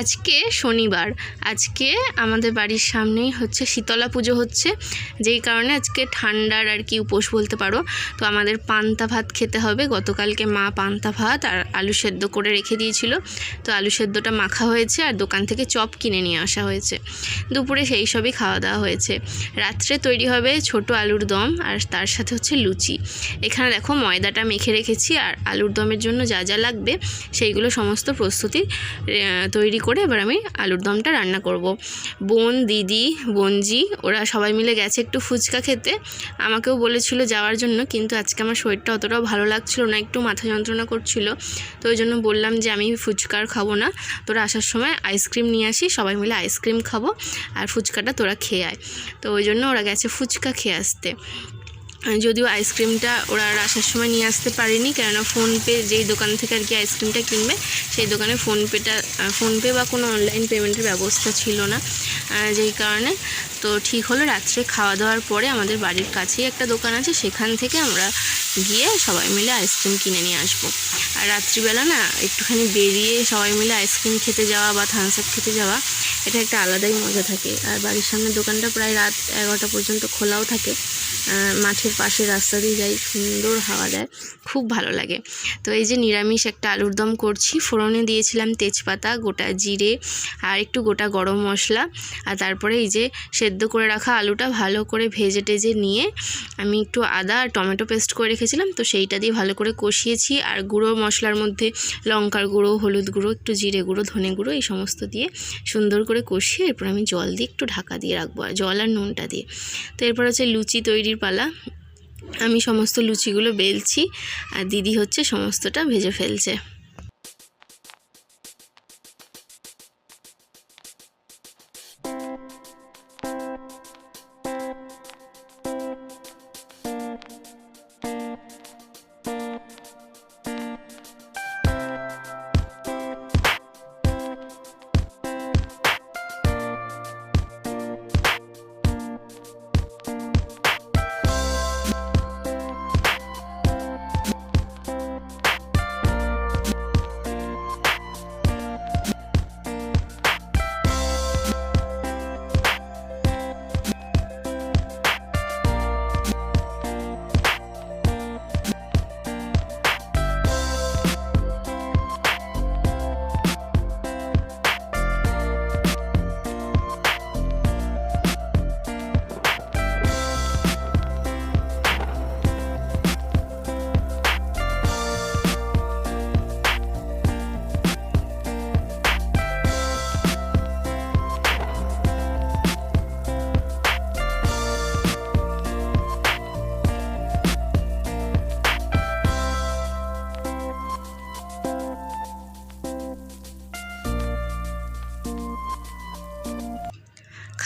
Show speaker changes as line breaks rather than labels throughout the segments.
আজকে শনিবার। আজকে আমাদের বাড়ির সামনেই হচ্ছে শীতলা পুজো হচ্ছে। যেই কারণে আজকে ঠান্ডার আর কি উপোস বলতে পারো। তো আমাদের পান্তা ভাত খেতে হবে। গতকালকে মা পান্তা ভাত আর আলু সেদ্ধ করে রেখে দিয়েছিল। তো আলু সেদ্ধটা মাখা হয়েছে আর দোকান থেকে চপ কিনে নিয়ে আসা হয়েছে। দুপুরে সেই সবই খাওয়া দাওয়া হয়েছে। রাত্রে তৈরি হবে ছোট আলুর দম আর তার সাথে হচ্ছে লুচি। এখানে দেখো ময়দাটা মেখে রেখেছি আর আলুর দমের জন্য যা যা লাগবে সেইগুলো সমস্ত প্রস্তুতি তৈরি করে এবার আমি আলুর দমটা রান্না করব। বোন, দিদি, বোনজি, ওরা সবাই মিলে গেছে একটু ফুচকা খেতে। আমাকেও বলেছিল যাওয়ার জন্য, কিন্তু আজকে আমার শরীরটা অতটাও ভালো লাগছিল না, একটু মাথা যন্ত্রণা করছিল। তো ওই জন্য বললাম যে আমি ফুচকার খাব না। তোরা আসার সময় আইসক্রিম নিয়ে আসি, সবাই মিলে আইসক্রিম খাব, আর ফুচকাটা তোরা খেয়ে আয়। তো ওই জন্য ওরা গেছে ফুচকা খেয়ে আসতে। যদিও আইসক্রিমটা ওরা আসার সময় নিয়ে আসতে পারেনি, কেননা ফোনপে যেই দোকান থেকে আর কি আইসক্রিমটা কিনবে, সেই দোকানে ফোনপেটা, ফোনপে বা কোনো অনলাইন পেমেন্টের ব্যবস্থা ছিল না। যেই কারণে তো ঠিক হলো, রাত্রে খাওয়া দাওয়ার পরে আমাদের বাড়ির কাছেই একটা দোকান আছে, সেখান থেকে আমরা গিয়ে সবাই মিলে আইসক্রিম কিনে নিয়ে আসব। আর রাত্রিবেলা না একটুখানি বেরিয়ে সবাই মিলে আইসক্রিম খেতে যাওয়া বা থামস আপ খেতে যাওয়া, এটা একটা আলাদাই মজা থাকে। আর বাড়ির সামনে দোকানটা প্রায় রাত এগারোটা পর্যন্ত খোলাও থাকে। মাঠের পাশে রাস্তা দিয়ে যাই, সুন্দর হাওয়া দেয়, খুব ভালো লাগে। তো এই যে নিরামিষ একটা আলুর দম করছি, ফোড়নে দিয়েছিলাম তেজপাতা, গোটা জিরে আর একটু গোটা গরম মশলা আর তারপরে এই যে সেদ্ধ করে রাখা আলুটা ভালো করে ভেজে টেজে নিয়ে আমি একটু আদা আর টমেটো পেস্ট করে রেখেছিলাম, তো সেইটা দিয়ে ভালো করে কষিয়েছি আর গুঁড়ো মশলার মধ্যে লঙ্কার গুঁড়ো, হলুদ গুঁড়ো, একটু জিরে গুঁড়ো, ধনে গুঁড়ো এই সমস্ত দিয়ে সুন্দর করে কষিয়ে এরপর আমি জল দিয়ে একটু ঢাকা দিয়ে রাখব আর জল আর নুনটা দিয়ে। তো এরপর হচ্ছে লুচি তৈরির পালা। আমি সমস্ত লুচিগুলো বেলছি আর দিদি হচ্ছে সমস্তটা ভেজে ফেলছে।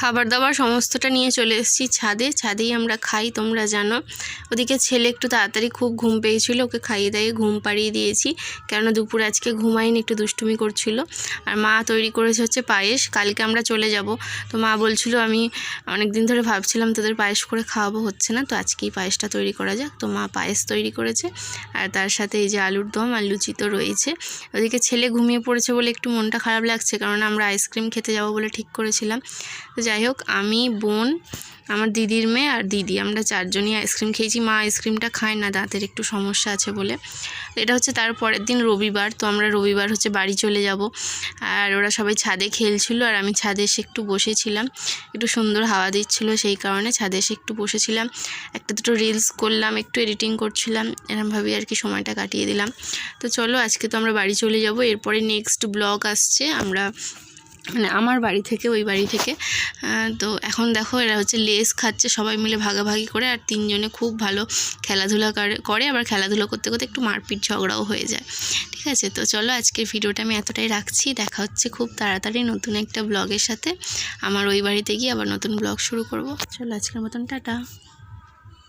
খাবার দাবার সমস্তটা নিয়ে চলে এসেছি ছাদে। ছাদেই আমরা খাই, তোমরা জানো। ওদিকে ছেলে একটু তাড়াতাড়ি খুব ঘুম পেয়েছিল, ওকে খাইয়ে দাইয়ে ঘুম পাড়িয়ে দিয়েছি। কেননা দুপুর আজকে ঘুমাইনি একটু দুষ্টুমি করছিল। আর মা তৈরি করেছে হচ্ছে পায়েস, কালকে আমরা চলে যাব। তো মা বলছিল, আমি অনেক দিন ধরে ভাবছিলাম তোদের পায়েস করে খাওয়াবো, হচ্ছে না? তো আজকেই পায়েসটা তৈরি করা যাক। তো মা পায়েস তৈরি করেছে। আর তার সাথে এই যে আলুর দম আর লুচি তো রয়েছে। ওদিকে ছেলে ঘুমিয়ে পড়েছে বলে একটু মনটা খারাপ লাগছে কারণ আমরা আইসক্রিম খেতে যাব বলে ঠিক করেছিলাম। তো যাই হোক, আমি, বোন, আমার দিদির মেয়ে আর দিদি। আমরা চারজনই আইসক্রিম খেয়েছি। মা আইসক্রিমটা খায় না, দাঁতের একটু সমস্যা আছে বলে। এটা হচ্ছে তার পরের দিন রবিবার, তো আমরা রবিবার হচ্ছে বাড়ি চলে যাব। আর ওরা সবাই ছাদে খেলছিল আর আমি ছাদে এসে একটু বসেছিলাম। একটু সুন্দর হাওয়া দিচ্ছিল সেই কারণে ছাদে এসে একটু বসেছিলাম। একটা দুটো রিলস করলাম, একটু এডিটিং করছিলাম। এরমভাবেই আর কি সময়টা কাটিয়ে দিলাম। তো চলো, আজকে তো আমরা বাড়ি চলে যাব। এরপরে নেক্সট ব্লগ আসছে। আমরা মানে আমার বাড়ি থেকে, ওই বাড়ি থেকে। তো এখন দেখো এরা হচ্ছে লেস খাচ্ছে, সবাই মিলে ভাগাভাগি করে আর তিনজনে খুব ভালো খেলাধুলা করে- আবার খেলাধুলো করতে করতে একটু মারপিট ঝগড়াও হয়ে যায়। ঠিক আছে? তো চলো আজকের ভিডিওটা আমি এতটাই রাখছি। দেখা হচ্ছে খুব তাড়াতাড়ি নতুন একটা ব্লগের সাথে। আমার ওই বাড়িতে গিয়ে আবার নতুন ব্লগ শুরু করব। চলো আজকের মতন, টাটা।